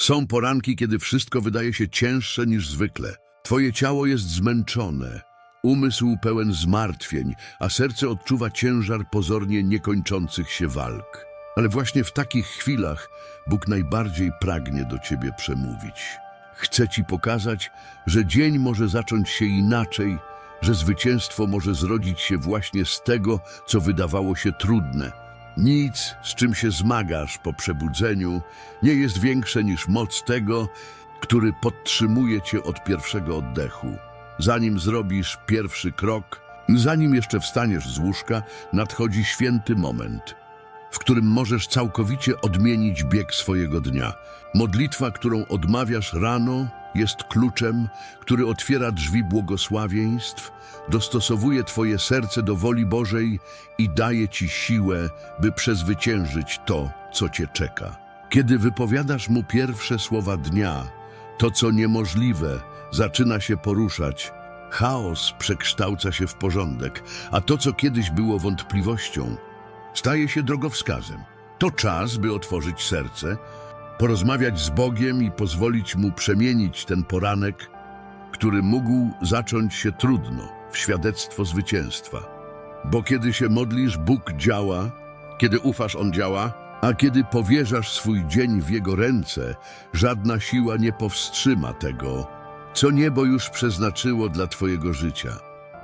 Są poranki, kiedy wszystko wydaje się cięższe niż zwykle. Twoje ciało jest zmęczone, umysł pełen zmartwień, a serce odczuwa ciężar pozornie niekończących się walk. Ale właśnie w takich chwilach Bóg najbardziej pragnie do ciebie przemówić. Chce ci pokazać, że dzień może zacząć się inaczej, że zwycięstwo może zrodzić się właśnie z tego, co wydawało się trudne. Nic, z czym się zmagasz po przebudzeniu, nie jest większe niż moc tego, który podtrzymuje cię od pierwszego oddechu. Zanim zrobisz pierwszy krok, zanim jeszcze wstaniesz z łóżka, nadchodzi święty moment, w którym możesz całkowicie odmienić bieg swojego dnia. Modlitwa, którą odmawiasz rano, jest kluczem, który otwiera drzwi błogosławieństw, dostosowuje Twoje serce do woli Bożej i daje Ci siłę, by przezwyciężyć to, co Cię czeka. Kiedy wypowiadasz Mu pierwsze słowa dnia, to, co niemożliwe, zaczyna się poruszać. Chaos przekształca się w porządek, a to, co kiedyś było wątpliwością, staje się drogowskazem. To czas, by otworzyć serce, porozmawiać z Bogiem i pozwolić Mu przemienić ten poranek, który mógł zacząć się trudno w świadectwo zwycięstwa. Bo kiedy się modlisz, Bóg działa, kiedy ufasz, On działa, a kiedy powierzasz swój dzień w Jego ręce, żadna siła nie powstrzyma tego, co niebo już przeznaczyło dla Twojego życia.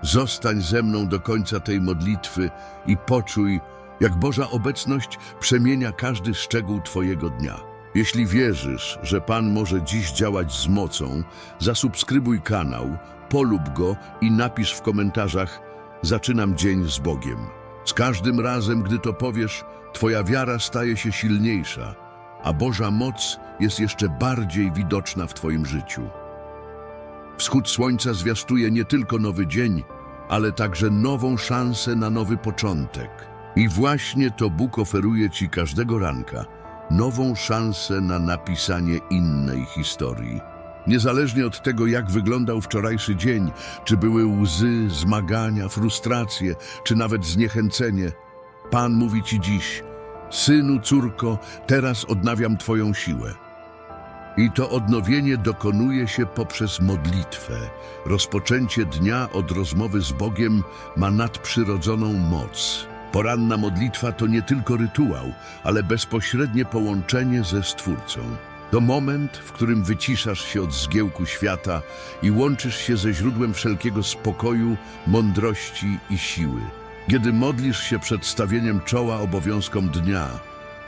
Zostań ze mną do końca tej modlitwy i poczuj, jak Boża obecność przemienia każdy szczegół Twojego dnia. Jeśli wierzysz, że Pan może dziś działać z mocą, zasubskrybuj kanał, polub go i napisz w komentarzach Zaczynam dzień z Bogiem. Z każdym razem, gdy to powiesz, Twoja wiara staje się silniejsza, a Boża moc jest jeszcze bardziej widoczna w Twoim życiu. Wschód słońca zwiastuje nie tylko nowy dzień, ale także nową szansę na nowy początek. I właśnie to Bóg oferuje Ci każdego ranka nową szansę na napisanie innej historii. Niezależnie od tego, jak wyglądał wczorajszy dzień, czy były łzy, zmagania, frustracje, czy nawet zniechęcenie, Pan mówi Ci dziś: Synu, córko, teraz odnawiam Twoją siłę. I to odnowienie dokonuje się poprzez modlitwę. Rozpoczęcie dnia od rozmowy z Bogiem ma nadprzyrodzoną moc. Poranna modlitwa to nie tylko rytuał, ale bezpośrednie połączenie ze Stwórcą. To moment, w którym wyciszasz się od zgiełku świata i łączysz się ze źródłem wszelkiego spokoju, mądrości i siły. Kiedy modlisz się przed stawieniem czoła obowiązkom dnia,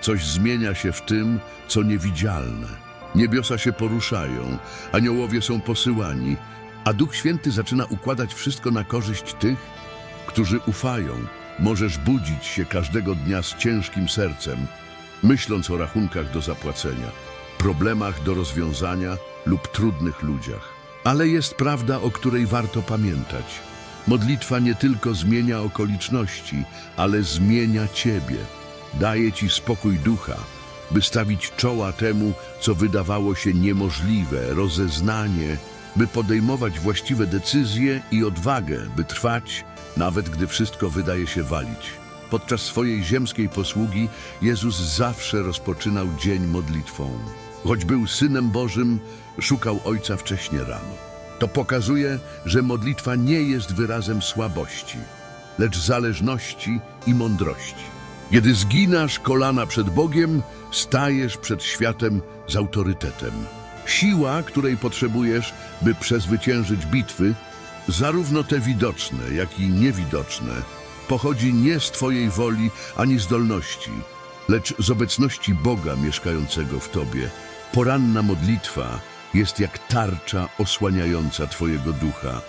coś zmienia się w tym, co niewidzialne. Niebiosa się poruszają, aniołowie są posyłani, a Duch Święty zaczyna układać wszystko na korzyść tych, którzy ufają. Możesz budzić się każdego dnia z ciężkim sercem, myśląc o rachunkach do zapłacenia, problemach do rozwiązania lub trudnych ludziach. Ale jest prawda, o której warto pamiętać. Modlitwa nie tylko zmienia okoliczności, ale zmienia Ciebie. Daje Ci spokój ducha, by stawić czoła temu, co wydawało się niemożliwe, rozeznanie, by podejmować właściwe decyzje i odwagę, by trwać, nawet gdy wszystko wydaje się walić. Podczas swojej ziemskiej posługi Jezus zawsze rozpoczynał dzień modlitwą. Choć był Synem Bożym, szukał Ojca wcześnie rano. To pokazuje, że modlitwa nie jest wyrazem słabości, lecz zależności i mądrości. Kiedy zginasz kolana przed Bogiem, stajesz przed światem z autorytetem. Siła, której potrzebujesz, by przezwyciężyć bitwy, zarówno te widoczne, jak i niewidoczne, pochodzi nie z Twojej woli ani zdolności, lecz z obecności Boga mieszkającego w Tobie. Poranna modlitwa jest jak tarcza osłaniająca Twojego ducha.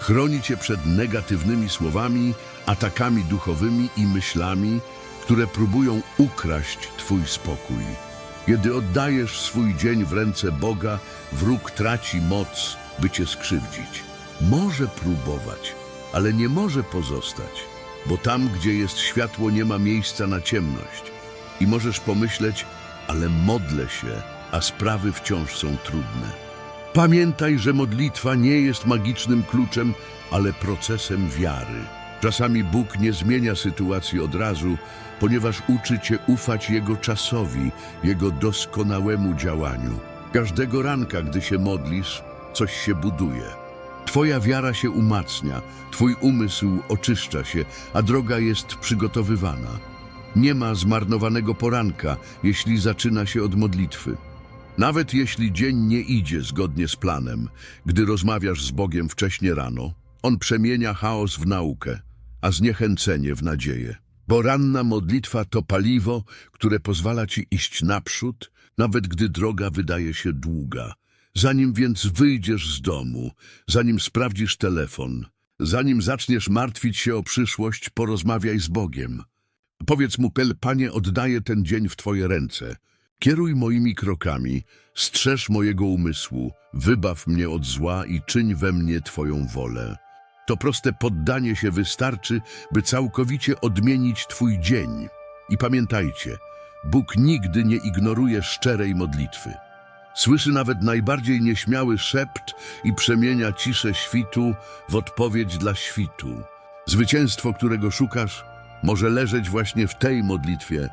Chroni Cię przed negatywnymi słowami, atakami duchowymi i myślami, które próbują ukraść Twój spokój. Kiedy oddajesz swój dzień w ręce Boga, wróg traci moc, by Cię skrzywdzić. Może próbować, ale nie może pozostać, bo tam, gdzie jest światło, nie ma miejsca na ciemność. I możesz pomyśleć, ale modlę się, a sprawy wciąż są trudne. Pamiętaj, że modlitwa nie jest magicznym kluczem, ale procesem wiary. Czasami Bóg nie zmienia sytuacji od razu, ponieważ uczy cię ufać Jego czasowi, Jego doskonałemu działaniu. Każdego ranka, gdy się modlisz, coś się buduje. Twoja wiara się umacnia, twój umysł oczyszcza się, a droga jest przygotowywana. Nie ma zmarnowanego poranka, jeśli zaczyna się od modlitwy. Nawet jeśli dzień nie idzie zgodnie z planem, gdy rozmawiasz z Bogiem wcześnie rano, On przemienia chaos w naukę, a zniechęcenie w nadzieję. Bo ranna modlitwa to paliwo, które pozwala ci iść naprzód, nawet gdy droga wydaje się długa. Zanim więc wyjdziesz z domu, zanim sprawdzisz telefon, zanim zaczniesz martwić się o przyszłość, porozmawiaj z Bogiem. Powiedz mu, Pel, Panie, oddaję ten dzień w Twoje ręce. Kieruj moimi krokami, strzeż mojego umysłu, wybaw mnie od zła i czyń we mnie Twoją wolę. To proste poddanie się wystarczy, by całkowicie odmienić Twój dzień. I pamiętajcie, Bóg nigdy nie ignoruje szczerej modlitwy. Słyszy nawet najbardziej nieśmiały szept i przemienia ciszę świtu w odpowiedź dla świtu. Zwycięstwo, którego szukasz, może leżeć właśnie w tej modlitwie,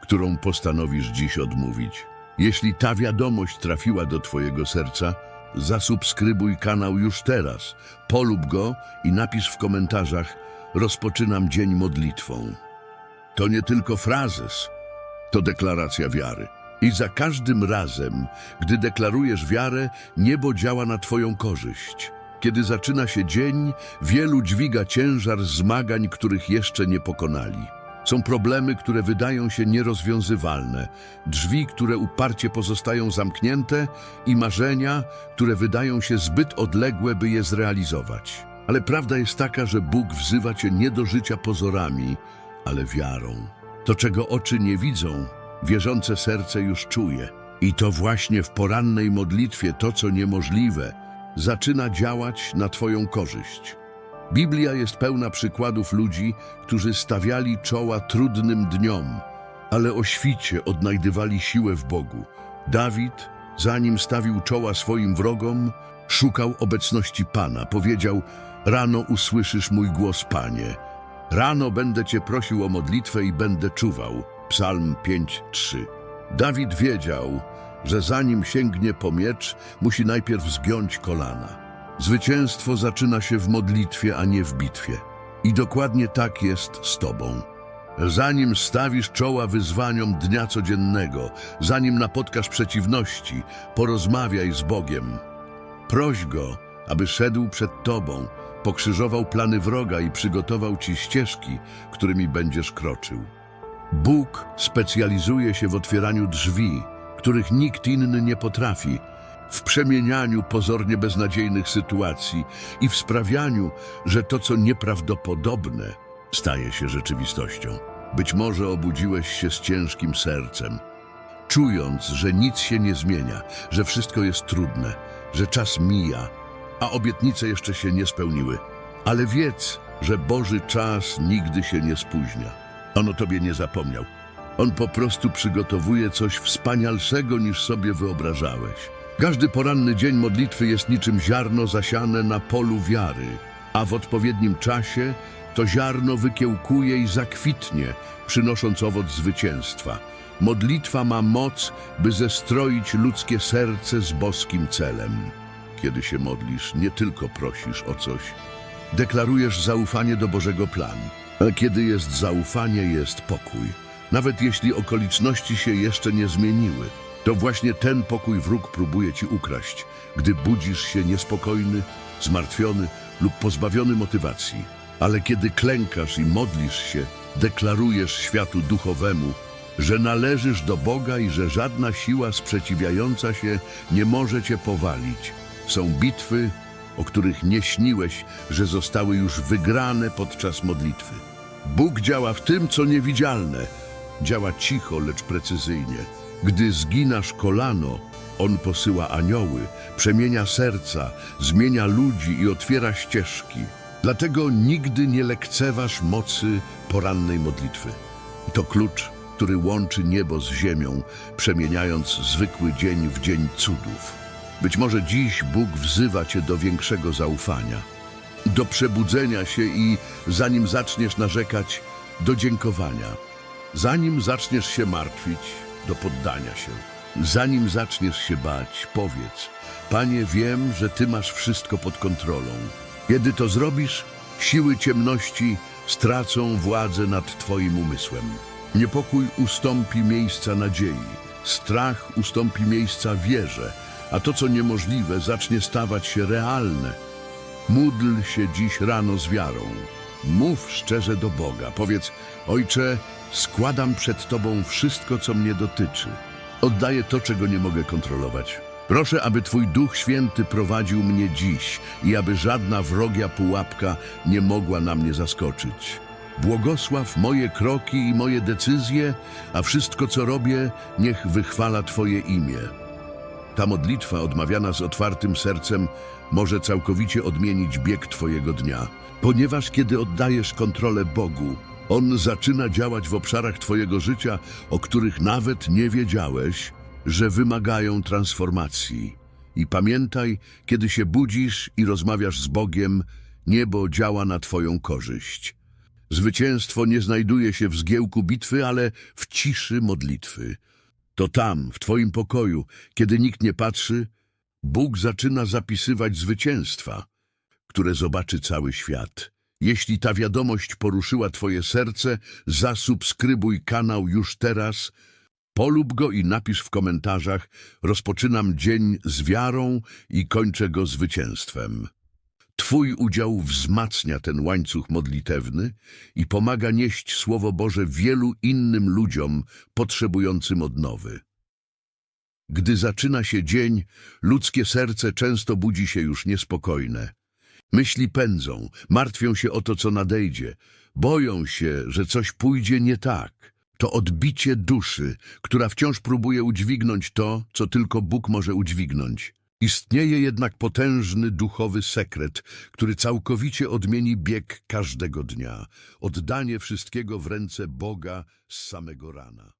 którą postanowisz dziś odmówić. Jeśli ta wiadomość trafiła do Twojego serca, zasubskrybuj kanał już teraz, polub go i napisz w komentarzach Rozpoczynam dzień modlitwą. To nie tylko frazes, to deklaracja wiary. I za każdym razem, gdy deklarujesz wiarę, niebo działa na Twoją korzyść. Kiedy zaczyna się dzień, wielu dźwiga ciężar zmagań, których jeszcze nie pokonali. Są problemy, które wydają się nierozwiązywalne, drzwi, które uparcie pozostają zamknięte i marzenia, które wydają się zbyt odległe, by je zrealizować. Ale prawda jest taka, że Bóg wzywa cię nie do życia pozorami, ale wiarą. To, czego oczy nie widzą, wierzące serce już czuje. I to właśnie w porannej modlitwie to, co niemożliwe, zaczyna działać na Twoją korzyść. Biblia jest pełna przykładów ludzi, którzy stawiali czoła trudnym dniom, ale o świcie odnajdywali siłę w Bogu. Dawid, zanim stawił czoła swoim wrogom, szukał obecności Pana. Powiedział, rano usłyszysz mój głos, Panie. Rano będę Cię prosił o modlitwę i będę czuwał. Psalm 5:3. Dawid wiedział, że zanim sięgnie po miecz, musi najpierw zgiąć kolana. Zwycięstwo zaczyna się w modlitwie, a nie w bitwie. I dokładnie tak jest z Tobą. Zanim stawisz czoła wyzwaniom dnia codziennego, zanim napotkasz przeciwności, porozmawiaj z Bogiem. Proś Go, aby szedł przed Tobą, pokrzyżował plany wroga i przygotował Ci ścieżki, którymi będziesz kroczył. Bóg specjalizuje się w otwieraniu drzwi, których nikt inny nie potrafi, w przemienianiu pozornie beznadziejnych sytuacji i w sprawianiu, że to, co nieprawdopodobne, staje się rzeczywistością. Być może obudziłeś się z ciężkim sercem, czując, że nic się nie zmienia, że wszystko jest trudne, że czas mija, a obietnice jeszcze się nie spełniły. Ale wiedz, że Boży czas nigdy się nie spóźnia. On o tobie nie zapomniał. On po prostu przygotowuje coś wspanialszego niż sobie wyobrażałeś. Każdy poranny dzień modlitwy jest niczym ziarno zasiane na polu wiary, a w odpowiednim czasie to ziarno wykiełkuje i zakwitnie, przynosząc owoc zwycięstwa. Modlitwa ma moc, by zestroić ludzkie serce z boskim celem. Kiedy się modlisz, nie tylko prosisz o coś, deklarujesz zaufanie do Bożego planu. A kiedy jest zaufanie, jest pokój. Nawet jeśli okoliczności się jeszcze nie zmieniły, to właśnie ten pokój wróg próbuje ci ukraść, gdy budzisz się niespokojny, zmartwiony lub pozbawiony motywacji. Ale kiedy klękasz i modlisz się, deklarujesz światu duchowemu, że należysz do Boga i że żadna siła sprzeciwiająca się nie może cię powalić. Są bitwy, o których nie śniłeś, że zostały już wygrane podczas modlitwy. Bóg działa w tym, co niewidzialne. Działa cicho, lecz precyzyjnie. Gdy zginasz kolano, On posyła anioły, przemienia serca, zmienia ludzi i otwiera ścieżki. Dlatego nigdy nie lekceważ mocy porannej modlitwy. To klucz, który łączy niebo z ziemią, przemieniając zwykły dzień w dzień cudów. Być może dziś Bóg wzywa Cię do większego zaufania, do przebudzenia się i, zanim zaczniesz narzekać, do dziękowania. Zanim zaczniesz się martwić, do poddania się. Zanim zaczniesz się bać, powiedz: Panie, wiem, że Ty masz wszystko pod kontrolą. Kiedy to zrobisz, siły ciemności stracą władzę nad Twoim umysłem. Niepokój ustąpi miejsca nadziei, strach ustąpi miejsca wierze, a to, co niemożliwe, zacznie stawać się realne. Módl się dziś rano z wiarą. Mów szczerze do Boga. Powiedz, Ojcze, składam przed Tobą wszystko, co mnie dotyczy. Oddaję to, czego nie mogę kontrolować. Proszę, aby Twój Duch Święty prowadził mnie dziś i aby żadna wrogia pułapka nie mogła na mnie zaskoczyć. Błogosław moje kroki i moje decyzje, a wszystko, co robię, niech wychwala Twoje imię. Ta modlitwa odmawiana z otwartym sercem może całkowicie odmienić bieg Twojego dnia, ponieważ kiedy oddajesz kontrolę Bogu, On zaczyna działać w obszarach Twojego życia, o których nawet nie wiedziałeś, że wymagają transformacji. I pamiętaj, kiedy się budzisz i rozmawiasz z Bogiem, niebo działa na Twoją korzyść. Zwycięstwo nie znajduje się w zgiełku bitwy, ale w ciszy modlitwy. To tam, w Twoim pokoju, kiedy nikt nie patrzy, Bóg zaczyna zapisywać zwycięstwa, które zobaczy cały świat. Jeśli ta wiadomość poruszyła Twoje serce, zasubskrybuj kanał już teraz, polub go i napisz w komentarzach Rozpoczynam dzień z wiarą i kończę go zwycięstwem. Twój udział wzmacnia ten łańcuch modlitewny i pomaga nieść Słowo Boże wielu innym ludziom potrzebującym odnowy. Gdy zaczyna się dzień, ludzkie serce często budzi się już niespokojne. Myśli pędzą, martwią się o to, co nadejdzie, boją się, że coś pójdzie nie tak. To odbicie duszy, która wciąż próbuje udźwignąć to, co tylko Bóg może udźwignąć. Istnieje jednak potężny duchowy sekret, który całkowicie odmieni bieg każdego dnia. Oddanie wszystkiego w ręce Boga z samego rana.